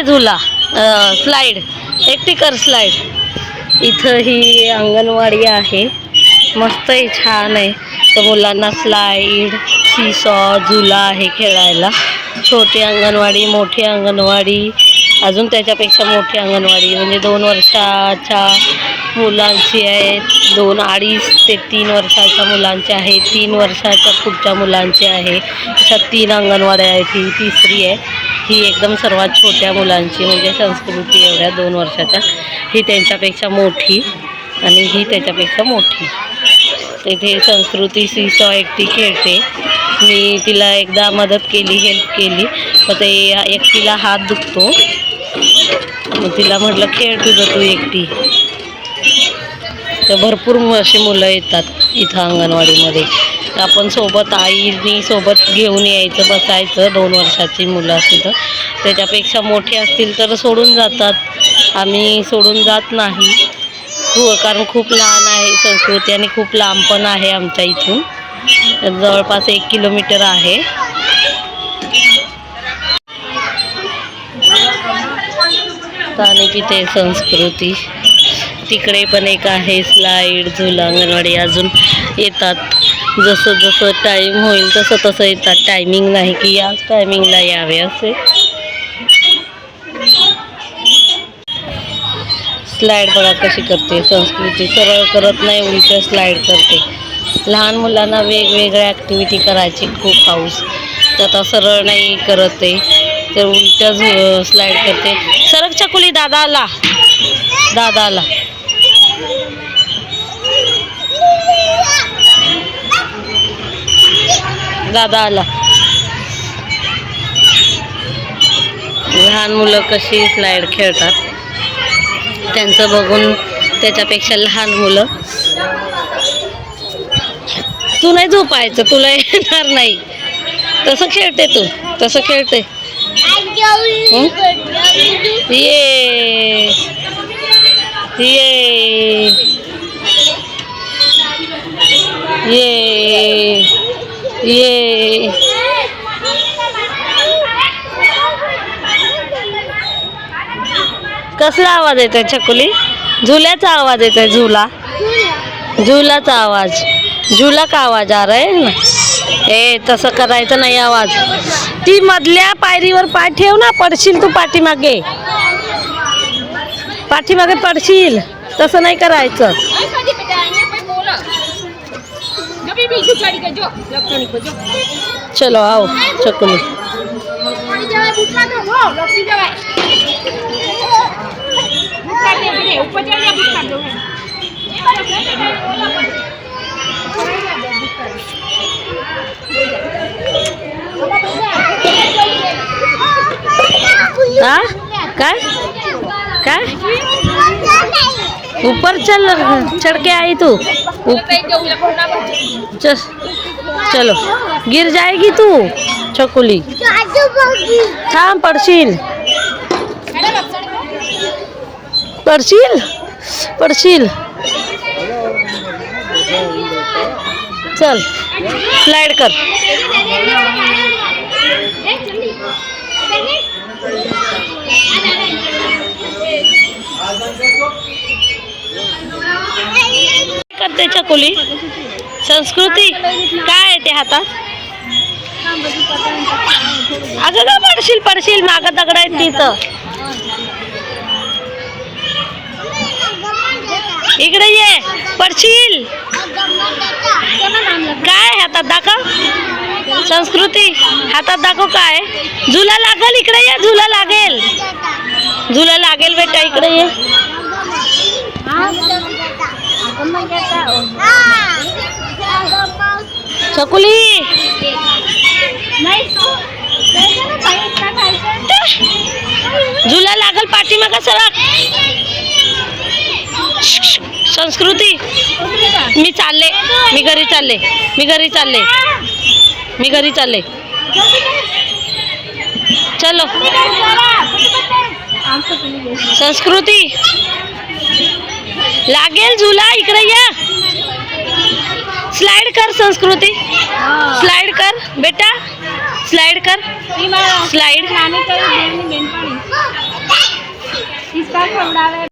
आहे झुला स्लाईड एकटी स्लाईड इथं ही अंगणवाडी आहे. मस्त आहे छान आहे. तर मुलांना स्लाईड सीसॉ झुला आहे खेळायला. छोटी अंगणवाडी मोठी अंगणवाडी अजून त्याच्यापेक्षा मोठी अंगणवाडी. म्हणजे दोन वर्षाच्या मुलांची आहे दोन अडीच ते तीन वर्षाच्या मुलांची आहे तीन वर्षाच्या पुढच्या मुलांची आहे. अशा तीन अंगणवाड्या आहेत ही तिसरी आहे. ही एकदम सर्वात छोट्या मुलांची म्हणजे संस्कृती एवढ्या दोन वर्षाच्या ही त्यांच्यापेक्षा मोठी आणि ही त्याच्यापेक्षा मोठी. तिथे संस्कृती सीसॉ एकटी खेळते. मी तिला एकदा मदत केली हेल्प केली. तर ते एकटीला हात दुखतो. मग तिला म्हटलं खेळ तुझं तू एकटी. तर भरपूर असे मुलं येतात इथं अंगणवाडीमध्ये. तर आपण सोबत आईनी सोबत घेऊन यायचं बसायचं दोन वर्षाची मुलं असतील तर. त्याच्यापेक्षा मोठी असतील तर सोडून जातात. आम्ही सोडून जात नाही. हो कारण खूप लहान आहे संस्कृती आणि खूप लांब पण आहे आमच्या इथून. जवळपास एक किलोमीटर आहे. आणि तिथे संस्कृती. तिकडे पण एक आहे स्लाईड झुला अंगणवाडी अजून येतात. जसं जसं टाईम होईल तसं तसं येतात टायमिंग नाही की याच टायमिंगला यावे असे. स्लाईड बघा कशी करते संस्कृती. सरळ करत नाही उलट स्लाईड करते. लहान मुलांना वेगवेगळ्या ॲक्टिव्हिटी करायची खूप हाऊस तर आता सरळ नाही करत आहे तर उलट स्लाईड करते. सरक चकुली दादा आला दादा आला. लहान मुलं कशी स्लाईड खेळतात त्यांचं बघून त्याच्यापेक्षा लहान मुलं. तू नाही झोपायचं तुला येणार नाही. तसं खेळते तू तसं खेळते. ये. ये. ये. ये। कसला आवाज येत आहे छकुली? झुल्याचा आवाज येतोय झुला. झुलाचा आवाज. झुला का आवाज आ रहा ना? ए तसं करायचं नाही आवाज. ती मधल्या पायरीवर पाय ठेव ना पडशील तू पाठीमागे. पाठीमागे पडशील. तसं नाही करायचं. चलो आओ छकुली हा? काय? काय? ऊपर चल, चढ़ के आई तू? चलो। गिर जाएगी तू छकुली थांब पडशील पडशील पडशील चल स्लाइड कर। करते छकुली संस्कृती? काय आहे ते हातात? अगं का पडशील पडशील मागं दगड आहेत तिथं इकडे ये पडशील. काय हातात दाखव? संस्कृती. हातात दाखव काय झुला लागेल इकडे ये झुला लागेल. झुला लागेल बेटा इकडे ये. छकुली झुला लागल पाठीमागा सरक संस्कृती. मी चालले. मी घरी चालले. मी घरी चालले. मी घरी चालले. चलो. संस्कृती. लागेल झुला इकडे या. स्लाइड कर संस्कृती. स्लाइड कर बेटा. स्लाइड कर. स्लाइड